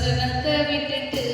പ്രസവത്തെ വിട്ടിട്ട്